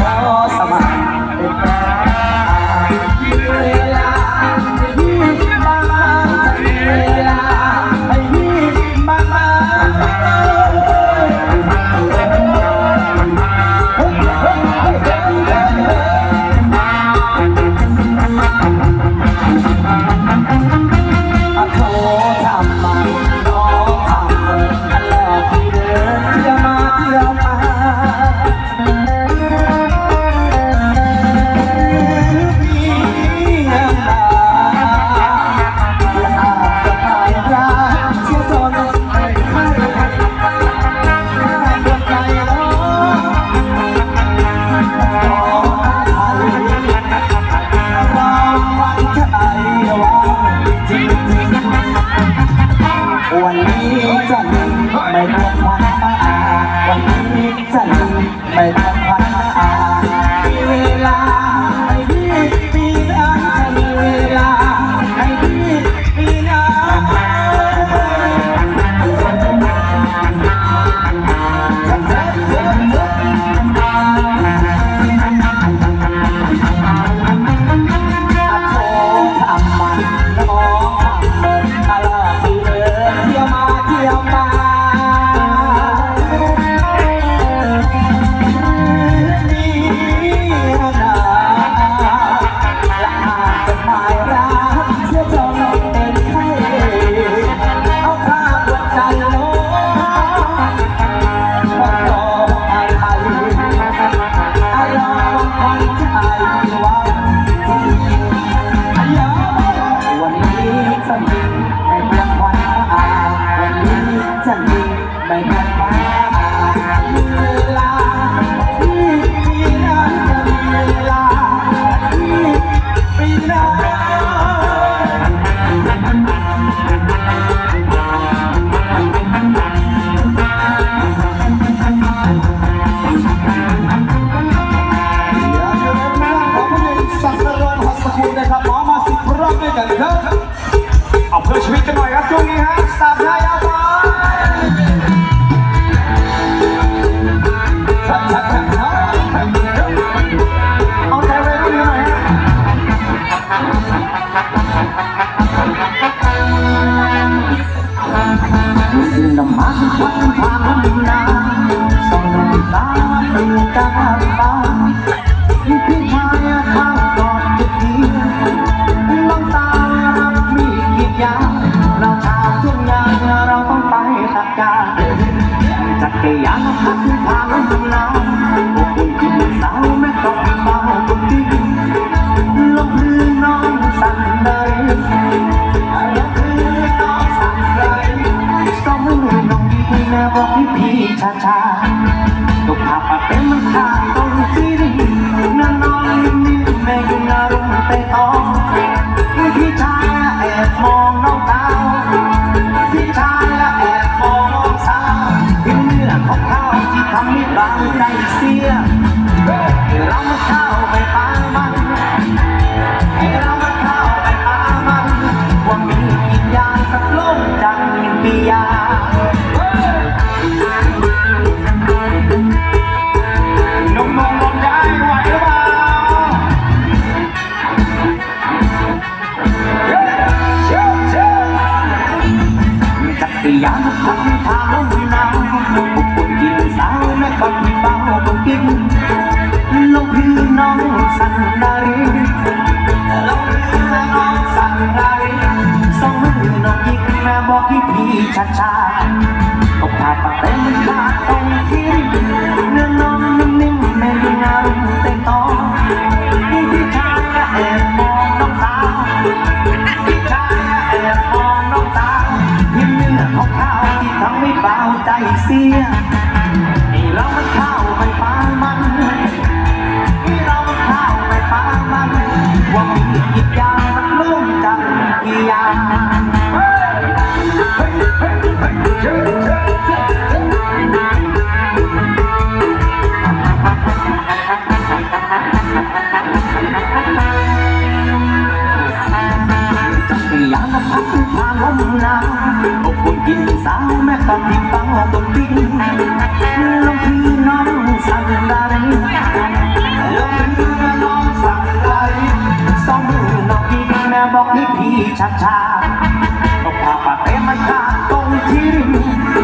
จะขอสมัครเป็นตาเเวลา ที่ปีหน้าจะมีเวลาที่ปีหน้า สักรอนหัสกุลนะครับหมอมาสิบรอบด้วยกันครับ เอาเพื่อชีวิตกันหน่อยครับช่วงนี้ฮะสามทายา ตื่นตามีพี่ชายข้างกอดจุดเดียวน้ำตารักมีกิจยาเราชาวทุ่งนาเราต้องไปตักกาจักรยานพัดทางนาโอ้ยกินสาวแม่ต้องเมาบุญดีลงพื้นน้องสั่นเลยล้วคือน้องสั่งไรสองมือน้องดีแม่บอกให้พี่ช้า แม่ยุ่งอารมณ์ไปต้องพี่ชายแอบมองน้องสาว จักรยานทางทางนาผู้คนกินสาวแม่ก็ที่เบาก็กินลงพื้นน้องสันนารีลงพื้นน้องสันนารีสองมือน้องยิงแม่บอกให้พี่ช้าช้าตกภาพมาเต็มขาดตรงที่เนื้อน้องนิ่มๆแม่ดูงามเต็ม ใจเสียให้เรามันเข้าไปปามันให้เรามันเข้าไปปามันว่ามีกิจยามันลุ่มจังกี่อย่างจักรยานพัด ทางลมหนาอบอุ่นกินสาวแม่ตัดที่เป้าบนดินลงพี่น้องสั่งไดารินลงพี่น้องสั่งไดารินสองมือน้องดีแม่บอกให้พี่ช้าช้าๆก็พาปาเต้มาชาตรงที่ริม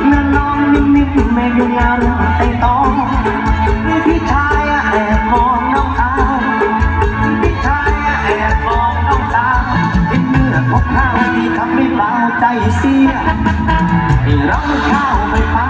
เนื้อน้องนิ่มๆไม่ยุ่งยากไต่ตอ ของข้าวที่ทำให้เบาใจเสียให้เราเข้าไปฟัง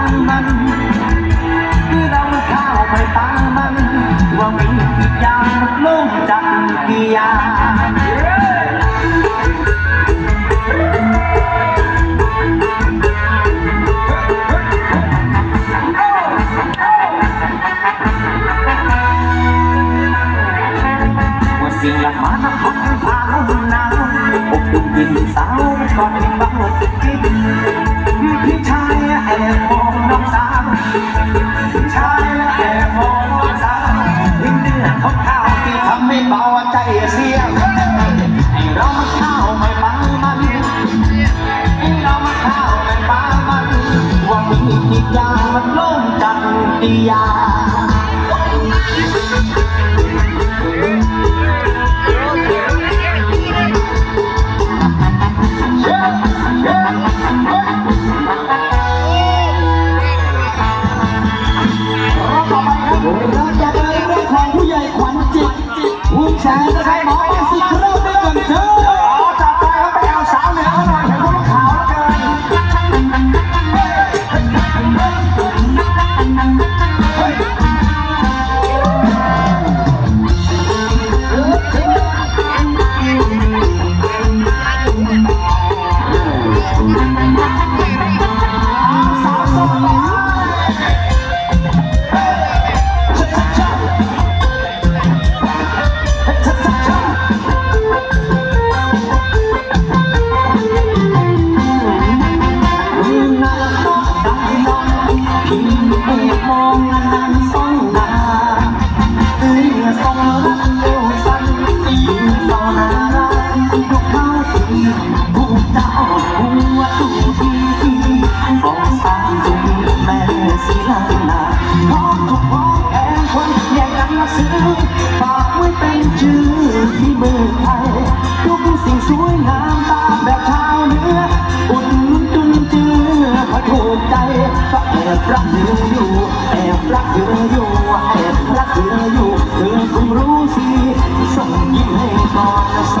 มัน สาวก่อนที่บ้านจะกินพี่ชายแอบมองน้องสาวพี่ชายแอบมองน้องสาวเห็นเนื้อของข้าวที่ทำให้เบาใจเสียให้เรามาข้าวไปฟังมันให้เรามาข้าวไปฟังมันว่ามีกี่อย่างมันล่งจังกี่อย่า ก่อน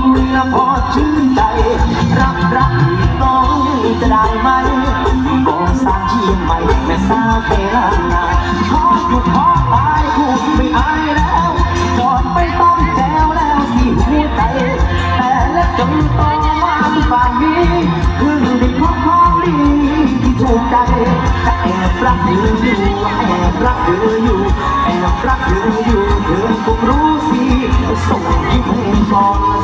อบอกด้วยละพอชื่นใจ รับรักน้องจะได้ไหมบอกสร้าวเชียงใหม่แม่สาวเพลานนาขอหยุดขอตายพูไม่อายแล้วจอดไปต้องแจวแล้วสิหัวใจแต่และจนต่อมาฝ่ายนี้เพิ่งได้พบของดีที่ถูกใจจะแอบรักเธออยู่แอบรักเธออยู่แอบรักเธออยู่เธอคงรู้สิส่งยิ้มให้ก่อน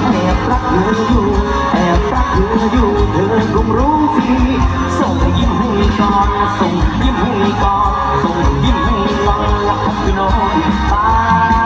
แอบรักเธออยู่แอบรักเธออยู่เธอคงรู้สิส่งยิ้มให้ก่อนส่งยิ้มให้ก่อนส่งยิ้มให้ก่อนรักพี่น้องตา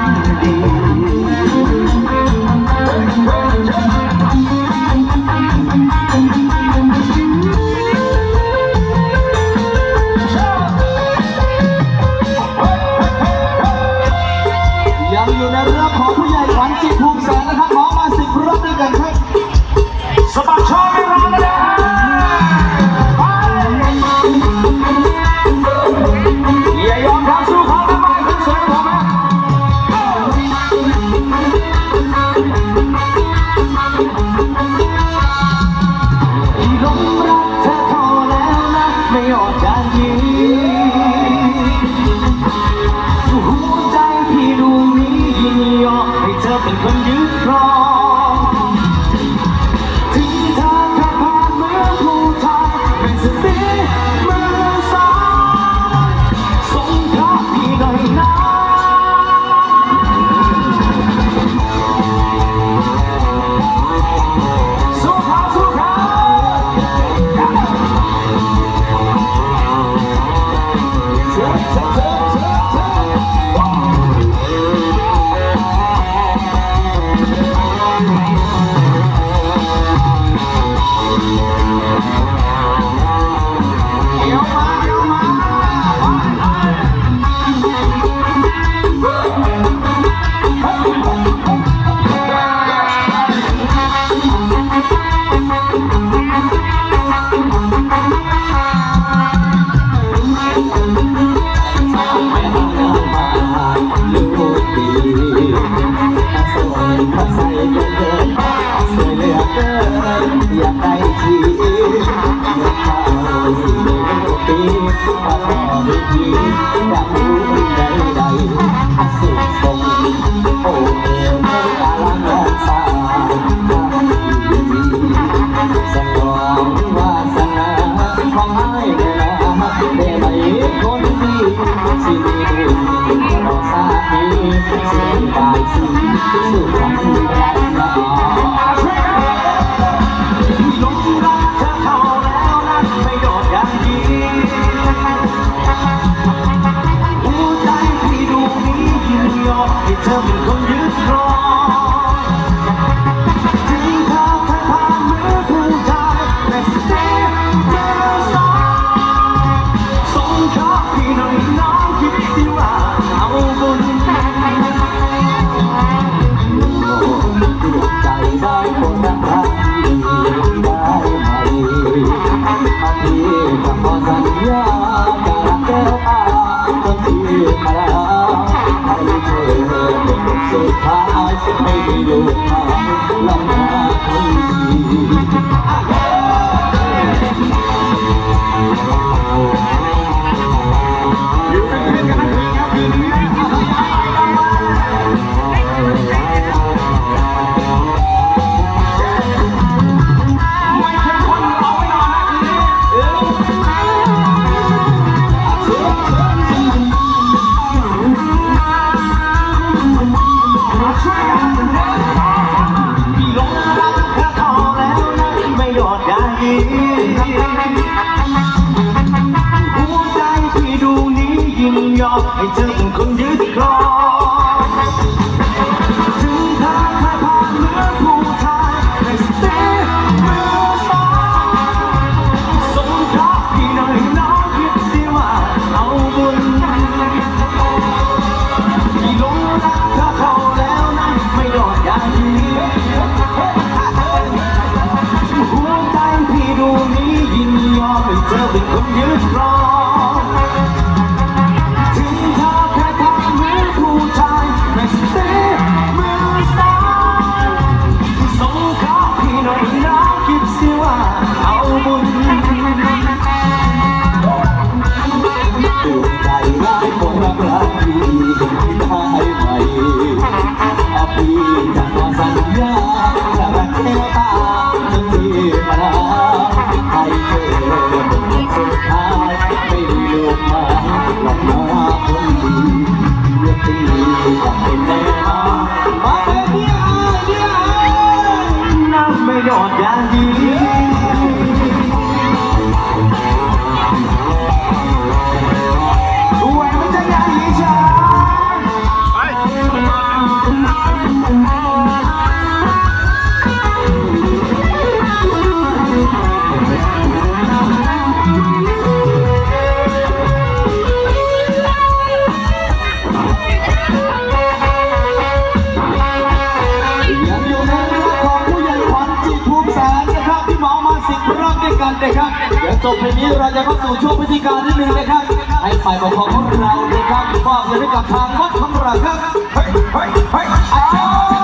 up and come you strong. 我们一起去 Aloha, Aloha. เธอเป็นคนยืดครองถึงทางพา จบเพลงนี้เราจะเข้าสู่ช่วงพิธีการนิดนึงนะครับให้ฝ่ายปกครองของเรานะครับมอบเงินให้กับทางวัดของเราครับเฮ้ยเฮ้ยเฮ้ย